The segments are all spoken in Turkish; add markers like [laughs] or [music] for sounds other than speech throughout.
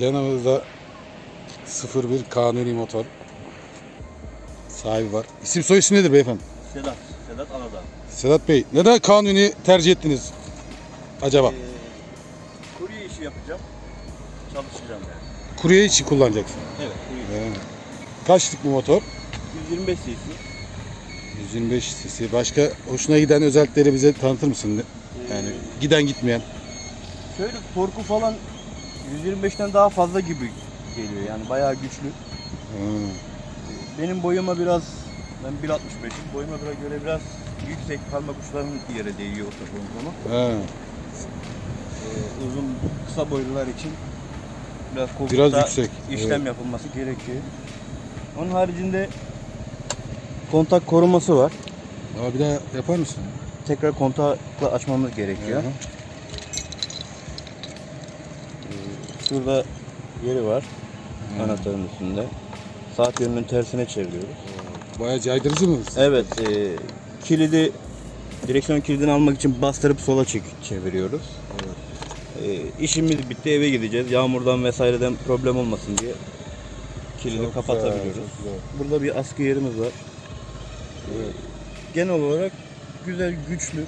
01 Kanuni motor. Sahibi var. İsim soy isim nedir beyefendi? Sedat. Sedat Aladağ. Sedat Bey neden Kanuni tercih ettiniz acaba? Ee, kurye işi yapacağım. Çalışacağım yani. Kurye için kullanacaksın. Evet kurye. He. Kaçlık bu motor? 125 cc. 125 cc. Başka hoşuna giden özellikleri bize tanıtır mısın? Yani giden gitmeyen. Şöyle torku falan 125'ten daha fazla gibi geliyor yani bayağı güçlü. Ha. Benim boyuma biraz ben 1.65'im. Boyuma biraz göre biraz yüksek parmak uçlarının yere değiyor oturduğum zaman. Ha. Ee, uzun kısa boylular için biraz Biraz yüksek, işlem evet. yapılması gerekiyor. Onun haricinde kontak koruması var. Abi bir daha yapar mısın? Tekrar kontakla açmamız gerekiyor. Hı hı. Şurada yeri var. Anahtarın üstünde. Saat yönünün tersine çeviriyoruz. Bayağı caydırıcı mı? Evet, e, kilidi direksiyon kilidini almak için bastırıp sola çek çeviriyoruz. E, işimiz bitti eve gideceğiz. Yağmurdan vesaireden problem olmasın diye kilidi Çok kapatabiliyoruz. güzel, çok güzel. Burada bir askı yerimiz var. Evet. Genel olarak güzel, güçlü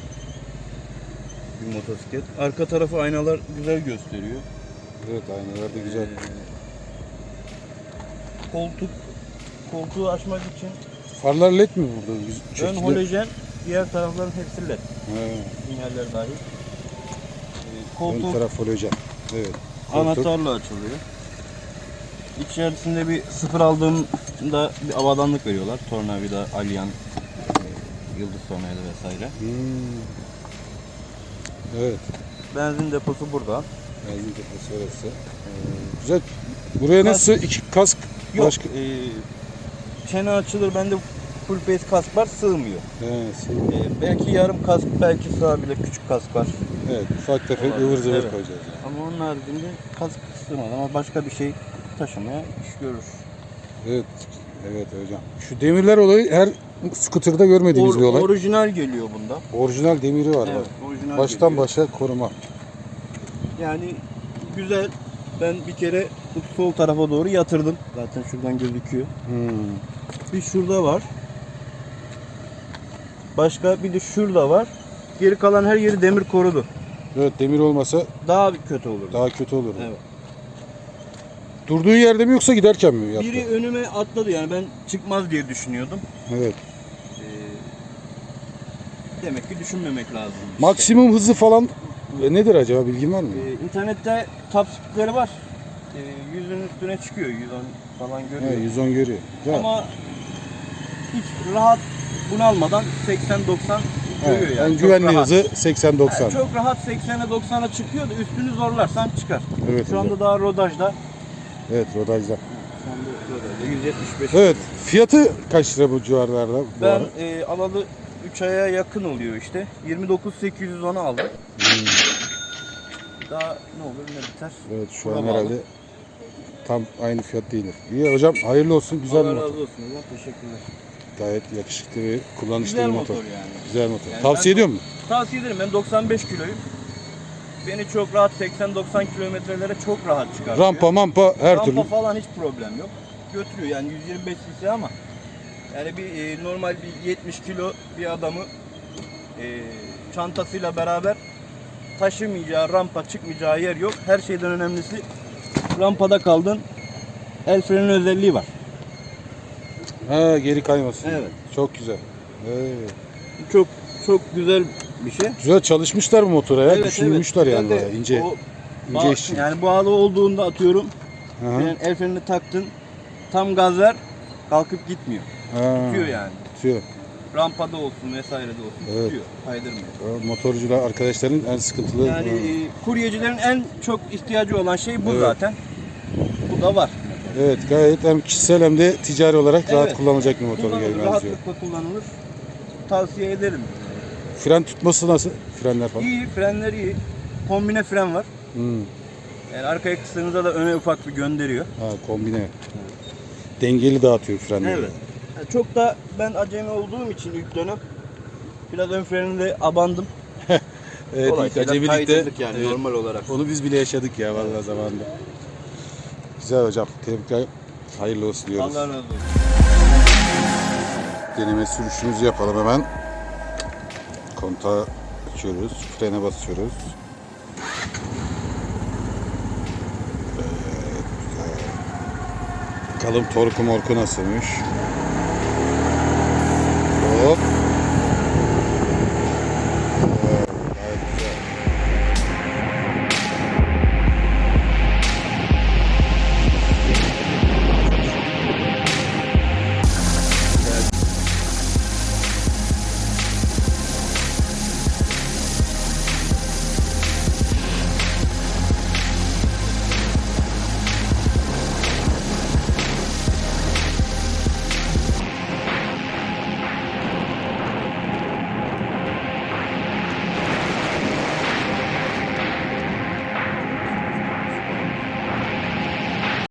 bir motosiklet. Arka tarafı aynalar güzel gösteriyor. Evet aynalar da güzel. Koltuk koltuğu açmak için Farlar led mi burada? Güz- ön halojen, diğer tarafların hepsi led. Ha, Sinyaller dahil. Ee, ön koltuk taraf halojen. Evet. Koltuk. anahtarla açılıyor. İçerisinde bir sıfır aldığımda bir avadanlık veriyorlar. Tornavida, alyan, e, yıldız tornavida vesaire. Hmm. Evet. Benzin deposu burada. Benzin deposu orası. Ee, güzel. Buraya nasıl? iki kask Yok, başka? e, çene açılır. Bende full face kask var, sığmıyor. He, şey- E, belki yarım kask, belki sığabilir. Küçük kask var. evet. Ufak tefek Olabilir, ıvır zıvır evet. koyacağız. Yani. Ama onun haricinde kask sığmaz ama başka bir şey taşımaya iş görür. Evet. Evet hocam. Şu demirler olayı her skuterda görmediğimiz Or- bir olay. orijinal geliyor bunda. Orijinal demiri var Evet, bak. orijinal Baştan geliyor. başa koruma. Yani güzel. Ben bir kere bu sol tarafa doğru yatırdım. Zaten şuradan gözüküyor. Hmm. Bir şurada var. Başka bir de şurada var. Geri kalan her yeri demir korudu. Evet demir olmasa Daha kötü olurdu. daha kötü olur. Evet. Durduğu yerde mi yoksa giderken mi yaptı? Biri önüme atladı yani ben çıkmaz diye düşünüyordum. Evet. Ee, demek ki düşünmemek lazım. Maksimum hızı falan e, nedir acaba bilgin var mı? Ee, internette top speedleri var. Ee, yüzün üstüne çıkıyor. 110 falan görüyor. Evet, 110 görüyor. Ya, Ama hiç rahat bunalmadan 80-90 görüyor yani. en Çok güvenli rahat. hızı 80-90. Yani çok rahat 80'e 90'a çıkıyor da üstünü zorlarsan çıkar. Evet, Şu anda evet. daha rodajda. Evet rodajda. Şu anda rodajda 175. Evet fiyatı kaç lira bu civarlarda? Bu Ben ara? e, alalı 3 aya yakın oluyor işte. 29.810'a aldım. Hmm, Daha ne olur ne biter. Evet şu an Buna herhalde bağlı. tam aynı fiyat değildir. İyi hocam hayırlı olsun güzel Allah motor. razı olsun. Allah teşekkürler. Gayet yakışıklı ve kullanışlı Güzel bir motor. motor yani. Güzel motor. Yani Tavsiye ediyor musun? Tavsiye ederim. Ben 95 kiloyum. Beni çok rahat 80-90 kilometrelere çok rahat çıkartıyor. Rampa mampa her Rampa türlü. falan hiç problem yok. Götürüyor yani 125 cc ama yani bir e, normal bir 70 kilo bir adamı e, çantasıyla beraber taşımayacağı, rampa çıkmayacağı yer yok. Her şeyden önemlisi rampada kaldın. El freni özelliği var. Ha geri kaymasın. Evet. Çok güzel. Evet. Çok çok güzel bir şey. Güzel çalışmışlar bu motora ya. Düşünmüşler yani Ben de bayağı ince. o ince işçi. Yani bağlı olduğunda atıyorum. Hı hı. Yani el frenini taktın. Tam gaz ver. Kalkıp gitmiyor. Ha, Tutuyor yani. tutuyor. Rampada olsun vesairede olsun Evet. tutuyor. Kaydırmıyor. Motorcular arkadaşların en sıkıntılı. Yani e, kuryecilerin en çok ihtiyacı olan şey bu Evet. zaten. Bu da var. Evet gayet hem kişisel hem de ticari olarak rahat Evet. kullanılacak bir motor gibi Kullanılır, benziyor. rahatlıkla kullanılır. Tavsiye ederim. Fren tutması nasıl? Frenler falan. İyi, frenleri iyi. Kombine fren var. Hmm. Yani arkaya kıstığınızda da öne ufak bir gönderiyor. Ha kombine. Dengeli dağıtıyor frenleri. Evet. Çok da ben acemi olduğum için ilk dönem biraz ön freninde abandım. [laughs] evet ilk Dolayısıyla acemilikte yani evet, normal olarak. onu biz bile yaşadık ya vallahi zamanında. Güzel hocam. Tebrikler. Hayırlı olsun diyoruz. Allah razı olsun. Deneme sürüşümüzü yapalım hemen. Kontağı açıyoruz. Frene basıyoruz. Bakalım torku morku nasılmış. Oh.